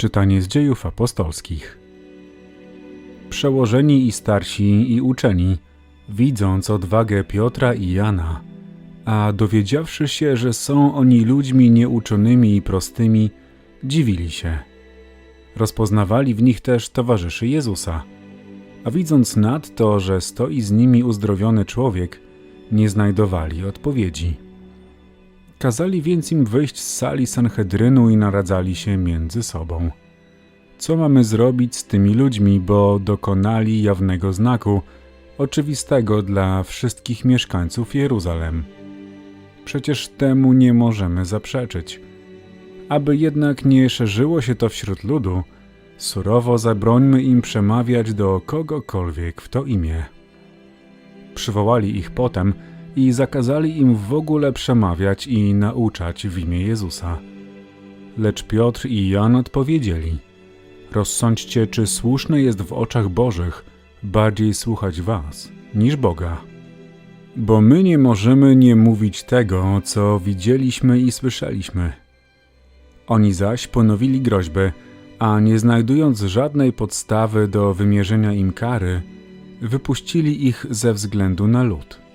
Czytanie z dziejów apostolskich. Przełożeni i starsi i uczeni, widząc odwagę Piotra i Jana, a dowiedziawszy się, że są oni ludźmi nieuczonymi i prostymi, dziwili się. Rozpoznawali w nich też towarzyszy Jezusa, a widząc nadto, że stoi z nimi uzdrowiony człowiek, nie znajdowali odpowiedzi. Kazali więc im wyjść z sali Sanhedrynu i naradzali się między sobą. Co mamy zrobić z tymi ludźmi, bo dokonali jawnego znaku, oczywistego dla wszystkich mieszkańców Jeruzalem? Przecież temu nie możemy zaprzeczyć. Aby jednak nie szerzyło się to wśród ludu, surowo zabrońmy im przemawiać do kogokolwiek w to imię. Przywołali ich potem i zakazali im w ogóle przemawiać i nauczać w imię Jezusa. Lecz Piotr i Jan odpowiedzieli: Rozsądźcie, czy słuszne jest w oczach Bożych bardziej słuchać Was niż Boga. Bo my nie możemy nie mówić tego, co widzieliśmy i słyszeliśmy. Oni zaś ponowili groźbę, a nie znajdując żadnej podstawy do wymierzenia im kary, wypuścili ich ze względu na lud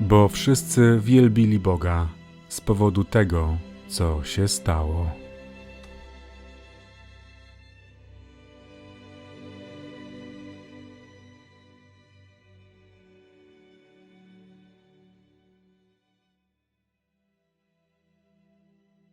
bo wszyscy wielbili Boga z powodu tego, co się stało.